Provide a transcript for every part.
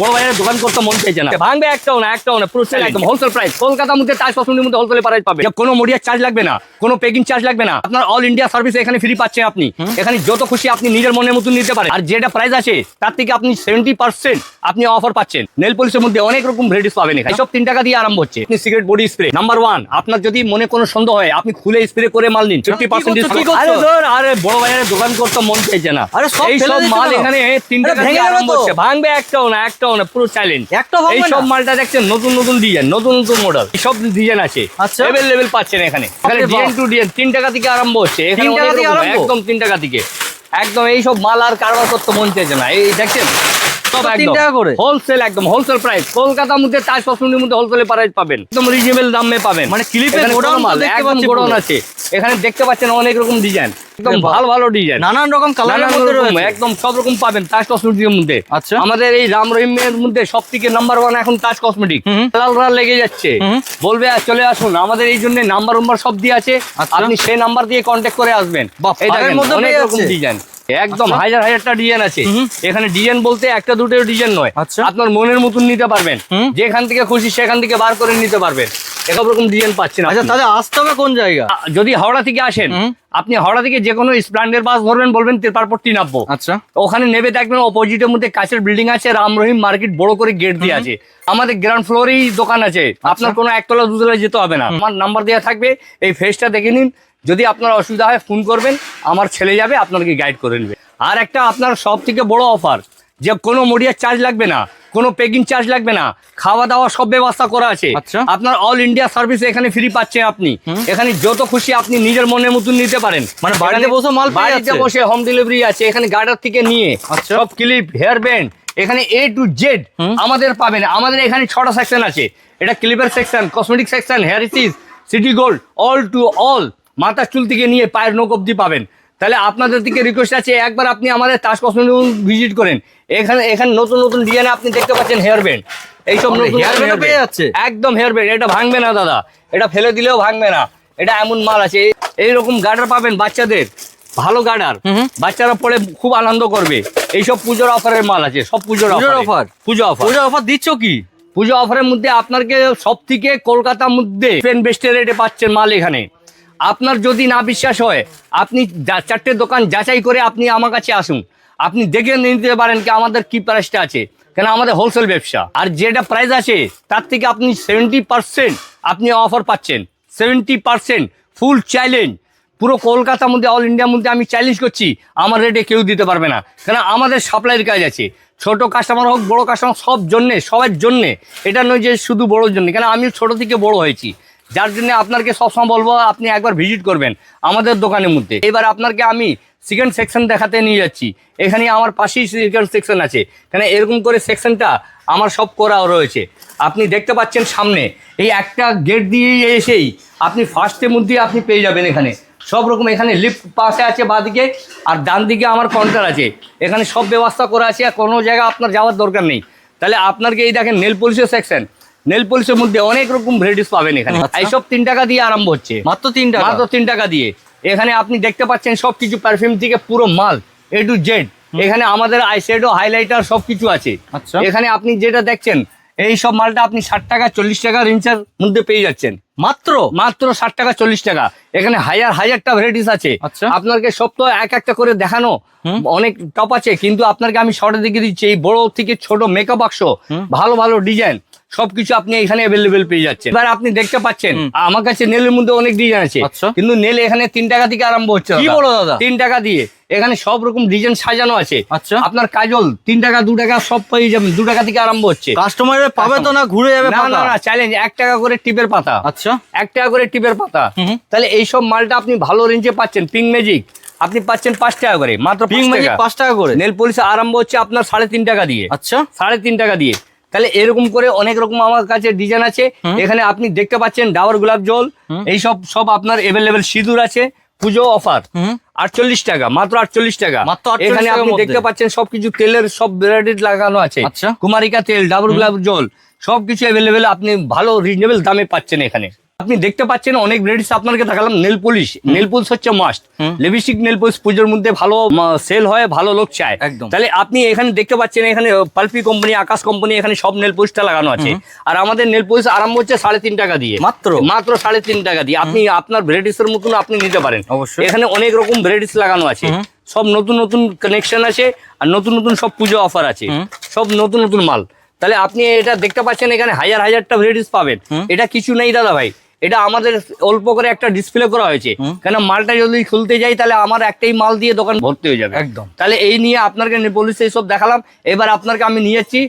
বড় বাজারে দোকান করতে মন চাইছে না। ভাঙবে একটাও না একটাও না পুরো একদম হোলসেল প্রাইস কলকাতার মধ্যে তাজ পছন্দের মধ্যে হোলসেল প্রাইস পাবে। কোনো মডিয়ার চার্জ লাগবে না কোনো পেকিং চার্জ লাগবে না। আপনার অল ইন্ডিয়া সার্ভিস এখানে ফ্রি পাচ্ছেন আপনি। এখানে যত খুশি আপনি নিজের মনের মতন নিতে পারেন। আর যেটা প্রাইস আছে তার থেকে আপনি সেভেন্টি পার্সেন্ট আপনি অফার পাচ্ছেন। নেল পলিশের মধ্যে অনেক রকম ভ্যারাইটিস পাবেন এখানে। সব তিন টাকা দিয়ে আরম্ভ হচ্ছে। আপনি cigarette body spray number one আপনার যদি মনে কোনো সন্দেহ হয় আপনি খুলে স্প্রে করে মাল নিন। ফিফটি পার্সেন্ট আরে বড় বাজারে দোকান করতে মন চাইছে না। আরে সব মাল এখানে তিন টাকা ভেঙে আরম্ভ হচ্ছে। ভাঙবে একটাও না একটাও না পুরো চ্যালেঞ্জ একটাও এই সব মালটা দেখছেন নতুন নতুন ডিজাইন নতুন নতুন মডেল সব ডিজাইন আছে। আচ্ছা। অ্যাভেলেবেল পাচ্ছেন এখানে। এখানে ডিজাইন টু ডিজাইন তিন টাকা থেকে আরম্ভ হচ্ছে। এখানে একদম তিন টাকা থেকে। একদম এই সব মাল আর কারবার করতে মন চাইছে না। এই দেখছেন তিন টাকা করে? হোলসেল একদম হোলসেল প্রাইস কলকাতার মধ্যে মধ্যে হোলসেল প্রাইস পাবেন একদম রিজনেবল দামে পাবেন। মানে গোডাউন একদম গোডাউন আছে। এখানে দেখতে পাচ্ছেন অনেক রকম ডিজাইন একদম ভালো ভালো ডিজাইন নানান রকম রয়েছে। একদম সব রকম পাবেন তাজ কসমেটিকের মধ্যে। আচ্ছা। আমাদের এই রাম রহিমের মধ্যে সব থেকে নাম্বার ওয়ান এখন তাজ কসমেটিক হুম। লাল লাল লেগে যাচ্ছে। বলবে চলে আসুন। আমাদের এই জন্য নাম্বার উম্বার সব দিয়ে আছে। আচ্ছা। আপনি সেই নাম্বার দিয়ে কন্ট্যাক্ট করে আসবেন। এই মধ্যে অনেক রকম ডিজাইন একদম আচ্ছা। হাজার হাজারটা ডিজাইন আছে। এখানে ডিজাইন বলতে একটা দুটো ডিজাইন নয়। আচ্ছা। আপনার মনের মতন নিতে পারবেন। যেখান থেকে খুশি সেখান থেকে বার করে নিতে পারবেন। এসব রকম ডিজাইন পাচ্ছেন আচ্ছা। তাহলে আসতে হবে কোন জায়গা? যদি হাওড়া থেকে আসেন আপনি হাওড়া থেকে যে কোনো স্প্লান্ডের বাস ধরবেন বলবেন তেরপারপট্টি নামবো। আচ্ছা। ওখানে নেবে দেখবেন অপোজিটের মধ্যে কাছের বিল্ডিং আছে রাম রহিম মার্কেট বড় করে গেট দিয়ে আছে। আমাদের গ্রাউন্ড ফ্লোরেই দোকান আছে। আচ্ছা। আপনার কোনো একতলা দুতলা যেতে হবে না। আমার নাম্বার দেওয়া থাকবে এই ফেসটা দেখে নিন। যদি আপনার অসুবিধা হয় ফোন করবেন আমার ছেলে যাবে আপনাকে গাইড করে নেবে। আর একটা আপনার সব থেকে বড় অফার যে কোনো মডিয়ার চার্জ লাগবে না কোনো পেকিং চার্জ লাগবে না খাওয়া দাওয়া সব ব্যবস্থা করা আছে। আচ্ছা। আপনার অল ইন্ডিয়া সার্ভিস এখানে ফ্রি পাচ্ছেন আপনি। এখানে যত খুশি আপনি নিজের মনের মতন নিতে পারেন। মানে বাড়িতে বসে মাল পেয়ে বাড়িতে বসে হোম ডেলিভারি আছে এখানে গার্ডার থেকে নিয়ে আচ্ছা। সব ক্লিপ হেয়ার ব্যান্ড এখানে এ টু জেড আমাদের পাবেন। আমাদের এখানে ছটা সেকশন আছে। এটা ক্লিপের section cosmetic section hair city gold all to all মাথার চুল থেকে নিয়ে পায়ের নখ অব্দি পাবেন। তাহলে আপনাদের দিকে রিকোয়েস্ট আছে একবার আপনি আমাদের তাস কসমেটিক ভিজিট করেন। এখানে এখানে নতুন নতুন ডিজাইন আপনি দেখতে পাচ্ছেন হেয়ার ব্যান্ড এইসব পেয়ে যাচ্ছে? একদম হেয়ার ব্যান্ড এটা ভাঙবে না দাদা। এটা ফেলে দিলেও ভাঙবে না। এটা এমন মাল আছে। এই- এইরকম গার্ডার পাবেন বাচ্চাদের। ভালো গার্ডার। বাচ্চারা পরে খুব আনন্দ করবে। এইসব পুজোর অফারের মাল আছে সব পুজোর পুজোর অফার পুজো অফার পুজো অফার দিচ্ছ কি? পুজো অফারের মধ্যে আপনাকে সব থেকে কলকাতার মধ্যে পেন বেস্টের রেটে পাচ্ছেন মাল এখানে। আপনার যদি না বিশ্বাস হয়, আপনি চারটে দোকান যাচাই করে আপনি আমার কাছে আসুন। আপনি দেখে নিতে পারেন কি আমাদের কি প্রাইসটা আছে। কেন আমাদের হোলসেল ব্যবসা। আর যেটা প্রাইস আছে, তার থেকে আপনি সেভেন্টি পার্সেন্ট আপনি অফার পাচ্ছেন। সেভেন্টি পার্সেন্ট ফুল চ্যালেঞ্জ পুরো কলকাতার মধ্যে অল ইন্ডিয়ার মধ্যে আমি চ্যালেঞ্জ করছি, আমার রেটে কেউ দিতে পারবে না। কেন আমাদের সাপ্লাইয়ের কাজ আছে। ছোট কাস্টমার হোক, বড় কাস্টমার সব জন্যে, সবার জন্যে। এটা নয় যে শুধু বড়োর জন্যে। কেন আমি ছোট থেকে বড় হয়েছি। যার জন্য আপনাকে সবসময় বলব, আপনি একবার ভিজিট করবেন আমাদের দোকানের মধ্যে। এবার আপনাকে আমি সেকেন্ড সেকশন দেখাতে নিয়ে যাচ্ছি। এখানে আমার পাশেই সেকেন্ড সেকশন আছে। কেন এরকম করে সেকশনটা আমার সব করা রয়েছে। আপনি দেখতে পাচ্ছেন সামনে, এই একটা গেট দিয়ে এসেই আপনি ফার্স্টের মধ্যেই আপনি পেয়ে যাবেন এখানে। সব রকম এখানে লিফট পাশে আছে বাদিকে, আর ডান দিকে আমার কাউন্টার আছে। এখানে সব ব্যবস্থা করা আছে, আর কোনো জায়গা আপনার যাওয়ার দরকার নেই। তাহলে আপনাকে এই দেখেন নেল পলিশের সেকশন নেল পলিশের মধ্যে অনেক রকম ভ্যারাইটিস পাবেন এখানে। আচ্ছা। এইসব তিন টাকা দিয়ে আরম্ভ হচ্ছে। মাত্র তিন টাকা? মাত্র তিন টাকা দিয়ে। এখানে আপনি দেখতে পাচ্ছেন সব কিছু পারফিউম থেকে পুরো মাল এ টু জেড এখানে আমাদের আইশ্যাডো হাইলাইটার সব কিছু আছে। আচ্ছা। এখানে আপনি যেটা দেখছেন এই সব মালটা আপনি ষাট টাকা চল্লিশ টাকা রেঞ্জের মধ্যে পেয়ে যাচ্ছেন। মাত্র? মাত্র ষাট টাকা চল্লিশ টাকা। এখানে হাজার হাজারটা ভ্যারাইটিস আছে। আচ্ছা। আপনাকে সব তো এক একটা করে দেখানো। অনেক টপ আছে কিন্তু আপনাকে আমি শর্টে দিকে দিচ্ছি এই বড় থেকে ছোট মেকআপ বাক্স ভালো ভালো ডিজাইন সবকিছু আপনি এখানে অ্যাভেলেবেল পেয়ে যাচ্ছেন। এবার আপনি দেখতে পাচ্ছেন আমার কাছে নেলের মধ্যে অনেক ডিজাইন আছে। আচ্ছা। কিন্তু নেল এখানে তিন টাকা থেকে আরম্ভ হচ্ছে কি বলো দাদা? তিন টাকা দিয়ে। এখানে সব রকম ডিজাইন সাজানো আছে। আচ্ছা। আপনার কাজল তিন টাকা দু টাকা সব পেয়ে যাবেন। দু টাকা থেকে আরম্ভ হচ্ছে। কাস্টমারের পাবে তো না ঘুরে যাবে না না না চ্যালেঞ্জ এক টাকা করে টিপের পাতা। আচ্ছা। এক টাকা করে টিপের পাতা। তাহলে এইসব মালটা আপনি ভালো রেঞ্জে পাচ্ছেন পিঙ্ক ম্যাজিক আপনি পাচ্ছেন পাঁচ টাকা করে মাত্র পিঙ্ক ম্যাজিক পাঁচ টাকা করে? নেল পলিশ আরম্ভ হচ্ছে আপনার সাড়ে তিন টাকা দিয়ে। আচ্ছা। সাড়ে তিন টাকা দিয়ে। তাহলে এরকম করে অনেক রকম আমার কাছে ডিজাইন আছে। এখানে আপনি দেখতে পাচ্ছেন ডাবর গোলাপ জল। এইসব সব আপনার এভেলেবেল সিঁদুর আছে পুজো অফার আটচল্লিশ টাকা মাত্র আটচল্লিশ টাকা। এখানে আপনি দেখতে পাচ্ছেন সবকিছু তেলের সব ভ্যারাইটি লাগানো আছে। আচ্ছা। কুমারিকা তেল ডাবর গোলাপ জল সবকিছু এভেলেবেল আপনি ভালো রিজনেবল দামে পাচ্ছেন এখানে। আপনি দেখতে পাচ্ছেন অনেক ভ্যারাইটিস আপনাকে দেখালাম নেল পলিশ নেল পলিশ হচ্ছে মাস্ট। লিপস্টিক নেল পলিশ পুজোর মধ্যে ভালো সেল হয় ভালো লোক চায়। একদম। তাহলে আপনি এখানে দেখতে পাচ্ছেন এখানে পালপি কোম্পানি আকাশ কোম্পানি এখানে সব নেল পলিশটা লাগানো আছে। আর আমাদের নেল পলিশ আরম্ভ হচ্ছে সাড়ে তিন টাকা দিয়ে। মাত্র? মাত্র সাড়ে তিন টাকা দিয়ে। আপনি আপনার ভ্যারাইটিস এর মতন আপনি নিতে পারেন। অবশ্যই। এখানে অনেক রকম ভ্যারাইটিস লাগানো আছে। সব নতুন নতুন কানেকশন আছে আর নতুন নতুন সব পুজো অফার আছে। সব নতুন নতুন মাল। তাহলে আপনি এটা দেখতে পাচ্ছেন এখানে হাজার হাজারটা ভ্যারাইটিস পাবেন। এটা কিছু নেই দাদা ভাই। এটা আমাদের অল্প করে একটা ডিসপ্লে করা হয়েছে। কেন মালটা যদি খুলতে যাই তাহলে আমার একটাই মাল দিয়ে দোকান ভর্তি হয়ে যাবে। একদম। তাহলে এই নিয়ে আপনাকে পুলিশ এইসব দেখালাম। এবার আপনাকে আমি নিয়ে যাচ্ছি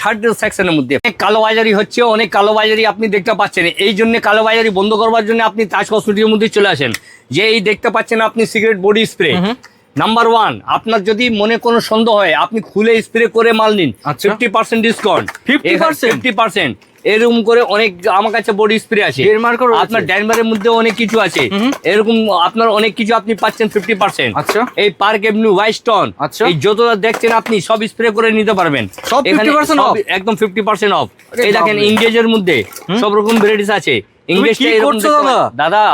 থার্ড সেকশনের মধ্যে। অনেক কালোবাজারি হচ্ছে অনেক কালোবাজারি আপনি দেখতে পাচ্ছেন। এই জন্য কালোবাজারি বন্ধ করবার জন্য আপনি তাজ কসমেটিকের মধ্যে চলে আসেন। যে এই দেখতে পাচ্ছেন আপনি cigarette body spray number one আপনার যদি মনে কোনো সন্দেহ হয় আপনি খুলে স্প্রে করে মাল নিন। Fifty percent discount 50% fifty percent এরকম করে অনেক আমার কাছে বডি স্প্রে আছে। আপনার ড্যানমারের মধ্যে অনেক কিছু আছে। এরকম আপনার অনেক কিছু আপনি পাচ্ছেন ফিফটি পার্সেন্ট আচ্ছা। এই পার্ক এভিনিউ ওয়াইস্টন আচ্ছা। এই যতটা দেখছেন আপনি সব স্প্রে করে নিতে পারবেন। সব এখানে 50% সব off? একদম ফিফটি পার্সেন্ট অফ এই দেখেন ইংরেজের মধ্যে সব রকম ভ্যারাইটিস আছে। ইংরেজটা? দাদা?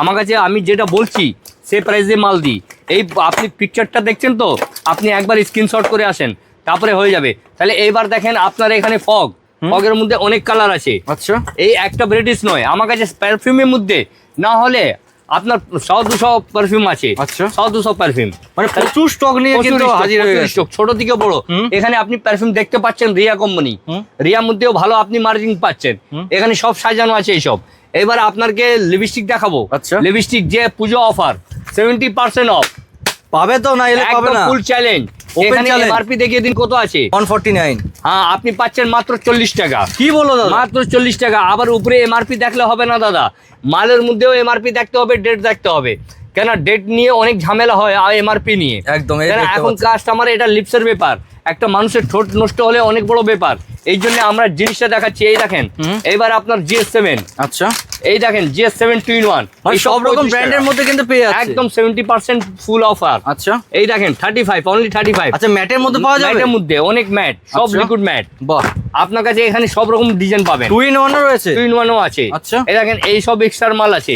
আমার কাছে আমি যেটা বলছি সে প্রাইসে মাল দিই। এই আপনি পিকচারটা দেখছেন তো? আপনি একবার স্ক্রিনশট করে আসেন তারপরে হয়ে যাবে। তাহলে এইবার দেখেন আপনার এখানে ফগ ফগের মধ্যে অনেক কালার আছে। আচ্ছা। এই একটা ভ্যারাইটিস নয় আমার কাছে পারফিউমের মধ্যে না হলে আপনার সব দুশো পারফিউম আছে। আচ্ছা। সব দুশো পারফিউম মানে প্রচুর স্টক নিয়ে কিন্তু হাজির হয়ে stock, ছোট থেকে বড়। এখানে আপনি পারফিউম দেখতে পাচ্ছেন রিয়া কোম্পানি। রিয়ার মধ্যেও ভালো আপনি মার্জিন পাচ্ছেন। এখানে সব সাজানো আছে এইসব। এবার আপনাকে লিপস্টিক দেখাবো। আচ্ছা। লিপস্টিক যে পুজো অফার সেভেন্টি পার্সেন্ট অফ পাবে তো না এলে পাবে একদম না? ফুল চ্যালেঞ্জ এখানে। এমআরপি দেখিয়ে দিন কত আছে। ওয়ান ফর্টি নাইন হ্যাঁ আপনি পাচ্ছেন মাত্র চল্লিশ টাকা। কি বলো দাদা? মাত্র চল্লিশ টাকা। আবার উপরে এমআরপি দেখলে হবে না দাদা। মালের মধ্যেও এমআরপি দেখতে হবে ডেট দেখতে হবে। কেন ডেট নিয়ে অনেক ঝামেলা হয় আর এমআরপি নিয়ে। একদম এখন। কাস্টমার এটা লিপসের ব্যাপার। একটা মানুষের ঠোঁট নষ্ট হলে অনেক বড় ব্যাপার। এই জন্য আমরা জিনিসটা দেখাচ্ছি। এই দেখেন। এইবার আপনার জিএস সেভেন আচ্ছা। এই দেখেন GS seven two in one সব রকম ব্র্যান্ডের মধ্যে কিন্তু পেয়ে যাচ্ছে। একদম সেভেন্টি পার্সেন্ট ফুল অফার আচ্ছা। এই দেখেন thirty five only thirty five আচ্ছা ম্যাটের মধ্যে পাওয়া যাবে? ম্যাটের মধ্যে অনেক ম্যাট সব আচ্ছা। Liquid matte. বাহ। আপনার কাছে এখানে সব রকম ডিজাইন পাবেন। টু ইন ওয়ান রয়েছে? টু ইন ওয়ানও আছে। আচ্ছা। এই দেখেন এই সব এক্সট্রার মাল আছে।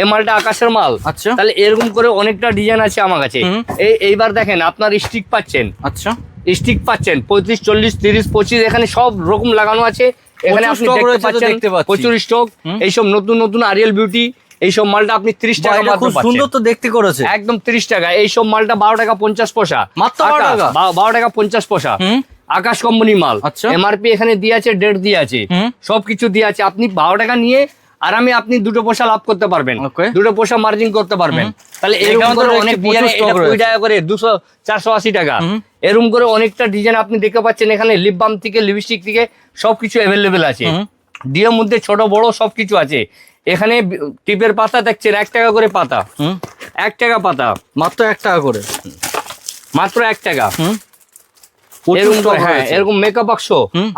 এই মালটা আকাশের মাল। আচ্ছা। তাহলে এরকম করে অনেকটা ডিজাইন আছে আমার কাছে। এই এইবার দেখেন আপনার স্টিক পাচ্ছেন। আচ্ছা। স্টিক পাচ্ছেন। পঁয়ত্রিশ চল্লিশ তিরিশ পঁচিশ এখানে সব রকম লাগানো আছে। এখানে প্রচুর আপনি দেখতে পাচ্ছেন প্রচুর স্টক এইসব নতুন নতুন আরিয়াল বিউটি এইসব মালটা আপনি ত্রিশ টাকা খুব সুন্দর তো দেখতে করেছে। একদম ত্রিশ টাকা। এইসব মালটা বারো টাকা পঞ্চাশ পয়সা। মাত্র 12 আকাশ, টাকা? বারো টাকা পঞ্চাশ পয়সা। আকাশ কোম্পানি মাল। আচ্ছা। এমআরপি এখানে দিয়ে আছে ডেট দিয়ে আছে। সবকিছু দিয়ে আছে। আপনি বারো টাকা নিয়ে আরামে আপনি দুটো পয়সা লাভ করতে পারবেন. দুটো পয়সা মার্জিন করতে পারবেন। তাহলে এরকম করে অনেক কুড়ি টাকা করে দুশো চারশো আশি টাকা। এরকম করে অনেকটা ডিজাইন আপনি দেখতে পাচ্ছেন এখানে লিপ বাম থেকে লিপস্টিক থেকে সবকিছু অ্যাভেলেবেল আছে। ডিএর মধ্যে ছোট বড় সবকিছু আছে। এখানে টিপের পাতা দেখছেন এক টাকা করে পাতা। এক টাকা পাতা। মাত্র এক টাকা করে। মাত্র এক টাকা। এরকম হ্যাঁ রয়েছে। এরকম মেকআপ বাক্স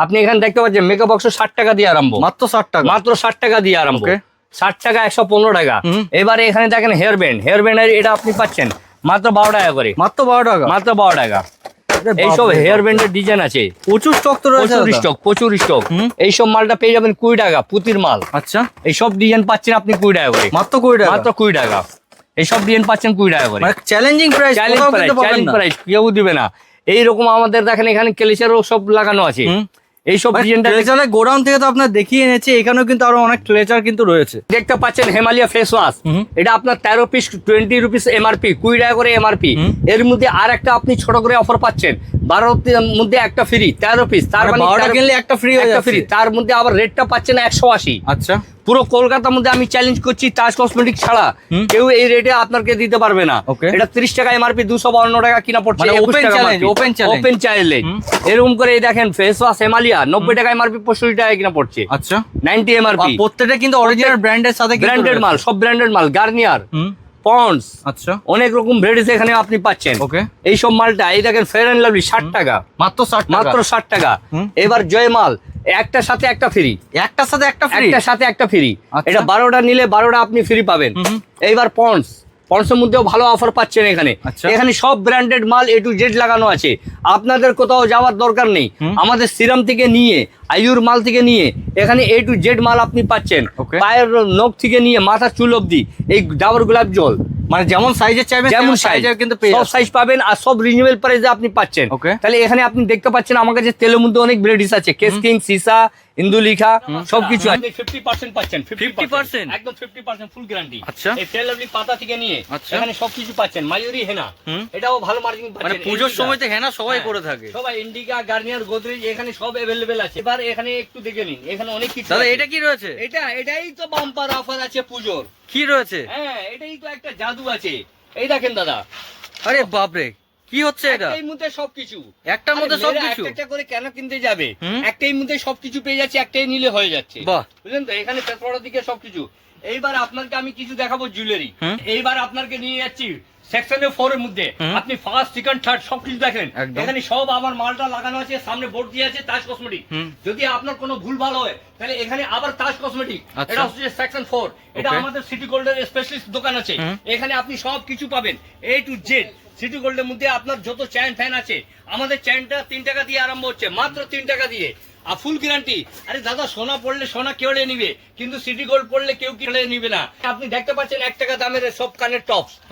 আপনি এখানে দেখতে পাচ্ছেন মেকআপ বাক্স ষাট টাকা দিয়ে আরম্ভ। মাত্র ষাট টাকা। মাত্র ষাট টাকা দিয়ে আরম্ভ। ষাট টাকা একশো পনেরো টাকা। এবারে এখানে দেখেন হেয়ার ব্যান্ড হেয়ার ব্যান্ডের এটা আপনি পাচ্ছেন মাত্র বারো টাকা করে। মাত্র বারো টাকা। মাত্র বারো টাকা। এইসব হেয়ার ব্যান্ডের ডিজাইন আছে। প্রচুর স্টক তো রয়েছে প্রচুর স্টক প্রচুর স্টক এইসব মালটা পেয়ে যাবেন কুড়ি টাকা পুতির মাল। আচ্ছা। এইসব ডিজাইন পাচ্ছেন আপনি কুড়ি টাকা করে। মাত্র কুড়ি টাকা। মাত্র কুড়ি টাকা। এইসব ডিজাইন পাচ্ছেন কুড়ি টাকা করে। চ্যালেঞ্জিং প্রাইস চ্যালেঞ্জ প্রাইস কেউ দিবে না। এইরকম আমাদের দেখেন এখানে কেলিচারও সব লাগানো আছে। এইসব গোডাউন থেকে তো আপনার দেখিয়ে এনেছে এখানেও কিন্তু আরও অনেক ট্রেজার কিন্তু রয়েছে। দেখতে পাচ্ছেন হেমালিয়া ফেস ওয়াশ এটা আপনার তেরো পিস টোয়েন্টি রুপিস এমআরপি কুড়ি টাকা করে এমআরপি। এর মধ্যে আর একটা আপনি ছোট করে অফার পাচ্ছেন। বারোর মধ্যে একটা ফ্রি তেরো পিস তার মানে মানে কিনলে একটা ফ্রি একটা ফ্রি তার মধ্যে আবার রেটটা পাচ্ছেন একশো আশি। আচ্ছা। পুরো কলকাতার মধ্যে আমি চ্যালেঞ্জ করছি তাজ কসমেটিক ছাড়া। কেউ এই রেটে আপনাকে দিতে পারবে না. এটা তিরিশ টাকা এমআরপি দুশো বাউন্ন টাকা কিনা পড়ছে open challenge open open challenge এরকম করে এই দেখেন ফেস ওয়াশ হেমালিয়া নব্বই টাকা এমআরপি পঁয়ষট্টি টাকা কিনা পড়ছে। আচ্ছা। নাইনটি এমআরপি প্রত্যেকটা কিন্তু অরিজিনাল ব্র্যান্ডের সাথে ব্র্যান্ডের ব্র্যান্ডেড মাল সব ব্র্যান্ডেড মাল গার্নিয়ার পন্ডস আচ্ছা। অনেক রকম ভ্যারাইটিস এখানে আপনি পাচ্ছেন। ওকে এই সব মালটা এই দেখেন ফেয়ার অ্যান্ড লাভলি ষাট টাকা। মাত্র ষাট মাত্র ষাট টাকা। এবার এবার জয়মাল একটার সাথে একটা ফ্রি একটার সাথে একটা ফ্রি একটার সাথে একটা ফ্রি আচ্ছা। এটা বারোটা নিলে বারোটা আপনি ফ্রি পাবেন। এইবার পন্ডস পঞ্চম মধ্যেও ভালো অফার পাচ্ছেন এখানে। আচ্ছা। এখানে সব ব্র্যান্ডেড মাল এ টু জেড লাগানো আছে। আপনাদের কোথাও যাওয়ার দরকার নেই। আমাদের সিরাম থেকে নিয়ে আয়ুর মাল থেকে নিয়ে এখানে এ টু জেড মাল আপনি পাচ্ছেন. পায়ের নখ থেকে নিয়ে মাথার চুল অব্দি এই ডাবর গোলাপ জল। মানে যেমন সাইজের চাইবেন যেমন সাইজের কিন্তু সব সাইজ পাবেন আর সব রিজনেবল প্রাইসে আপনি পাচ্ছেন. তাহলে এখানে আপনি দেখতে পাচ্ছেন আমার কাছে তেলের মধ্যে অনেক ভ্যারাইটিস আছে। কেস কিং সিসা ইন্দুলিখা সবকিছু আছে 50% পাচ্ছেন 50% একদম 50% ফুল গ্যারান্টি আচ্ছা। এই তেল লাভলি পাতা থেকে নিয়ে আচ্ছা। এখানে সবকিছু পাচ্ছেন মায়ুরি হেনা হুম। এটাও ভালো মার্জিন মানে পাচ্ছেন পুজোর Indica। সময় তো হেনা সবাই হ্যাঁ, করে থাকে সবাই ইন্ডিকা গার্নিয়ার গোদরেজ এখানে সব अवेलेबल আছে এবার এখানে একটু দেখে নিন এখানে অনেক কিছু দাদা আছে। এটা কি রয়েছে এটা এটাই তো বাম্পার অফার আছে পুজোর কি রয়েছে হ্যাঁ এটাই তো একটা জাদু আছে এই দেখেন দাদা আরে বাপরে কি হচ্ছে এটা? একটাই মুহূর্তে সবকিছু। একটা মধ্যে সবকিছু? একটা করে কেন কিনতে যাবে? একটাই মধ্যে সবকিছু পেয়ে যাচ্ছে একটাই নিলে হয়ে যাচ্ছে। বাহ। বুঝলেন তো? এখানে পেটপড়ার দিকে সবকিছু। এইবার আপনাকে আমি কিছু দেখাবো জুয়েলারি এইবার আপনাকে নিয়ে যাচ্ছি সেকশনে ফোর এর মধ্যে। আপনি ফার্স্ট সেকেন্ড থার্ড সবকিছু দেখেন। এখানে সব আমার মালটা লাগানো আছে সামনে বোর্ড দিয়ে আছে তাজ কসমেটিক যদি আপনার কোনো ভুল ভালো হয় তাহলে এখানে আবার তাজ কসমেটিক আচ্ছা। এটা হচ্ছে সেকশন ফোর এটা আমাদের সিটি গোল্ডের স্পেশালিস্ট দোকান আছে। এখানে আপনি সব কিছু পাবেন এ টু জেড সিটি গোল্ডের মধ্যে আপনার যত চ্যান ফ্যান আছে আমাদের চ্যানটা তিন টাকা দিয়ে আরম্ভ হচ্ছে মাত্র তিন টাকা দিয়ে। আর ফুল গ্যারান্টি আরে দাদা সোনা পড়লে সোনা কেড়ে নিবে কিন্তু সিটি গোল্ড পড়লে কেউ কেড়ে নিবে না। আপনি দেখতে পাচ্ছেন এক টাকা দামের সব কানের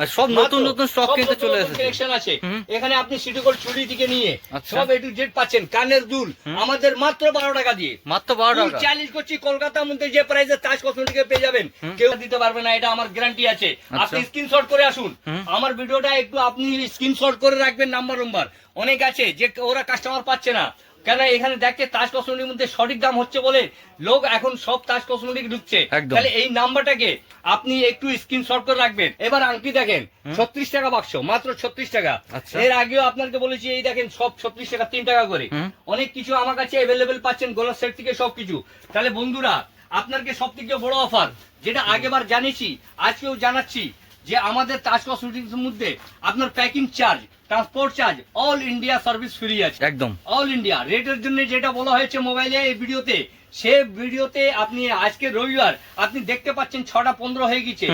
আর সব নতুন নতুন স্টক কিন্তু চলে এসেছে। কালেকশন আছে। এখানে আপনি সিটি গোল্ড চুড়ি থেকে নিয়ে আচ্ছা। সব এ টু জেড পাচ্ছেন কানের দুল। আমাদের মাত্র বারো টাকা দিয়ে। মাত্র বারো টাকা। চ্যালেঞ্জ করছি কলকাতার মধ্যে যে প্রাইসে তাজ কসমেটিকে পেয়ে যাবেন কেউ দিতে পারবে না এটা আমার গ্যারান্টি আছে। আচ্ছা। আপনি স্ক্রিনশট করে আসুন। আমার ভিডিওটা একটু আপনি স্ক্রিনশট করে রাখবেন নাম্বার নাম্বার অনেক আছে যে ওরা কাস্টমার পাচ্ছে না। কেন এখানে দেখে তাজ কসমেটির মধ্যে সঠিক দাম হচ্ছে বলে লোক এখন সব তাজ কসমেটিক ঢুকছে। তাহলে এই নাম্বারটাকে আপনি একটু স্ক্রিনশট করে রাখবেন। এবার আংটি দেখেন ছত্রিশ টাকা বাক্স মাত্র ছত্রিশ টাকা। আচ্ছা। এর আগেও আপনাকে বলেছি এই দেখেন সব ছত্রিশ টাকা তিন টাকা করে। অনেক কিছু আমার কাছে অ্যাভেলেবেল পাচ্ছেন গোলাপ সেট থেকে সবকিছু তাহলে বন্ধুরা আপনাকে সব থেকে বড় অফার যেটা আগেবার জানিয়েছি আজকেও জানাচ্ছি যে আমাদের তাজ কসমেটিক্স মধ্যে আপনার packing charge transport charge all India service free আছে। একদম। অল ইন্ডিয়া রেটের জন্য যেটা বলা হয়েছে মোবাইলে এই ভিডিওতে সে ভিডিওতে আপনি আজকে রবিবার আপনি দেখতে পাচ্ছেন ছটা পনেরো হয়ে গেছে।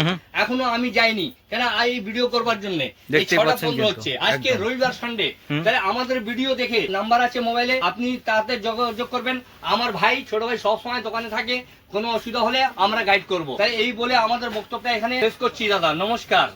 এখনও আমি যাইনি। কেন এই ভিডিও করবার জন্য। ছটা পনেরো হচ্ছে। আজকে রবিবার সানডে তাহলে আমাদের ভিডিও দেখে নাম্বার আছে মোবাইলে আপনি তাতে যোগাযোগ করবেন। আমার ভাই ছোট ভাই সবসময় দোকানে থাকে। কোনো অসুবিধা হলে আমরা গাইড করব। তাই এই বলে আমাদের বক্তব্যটা এখানে শেষ করছি দাদা। নমস্কার।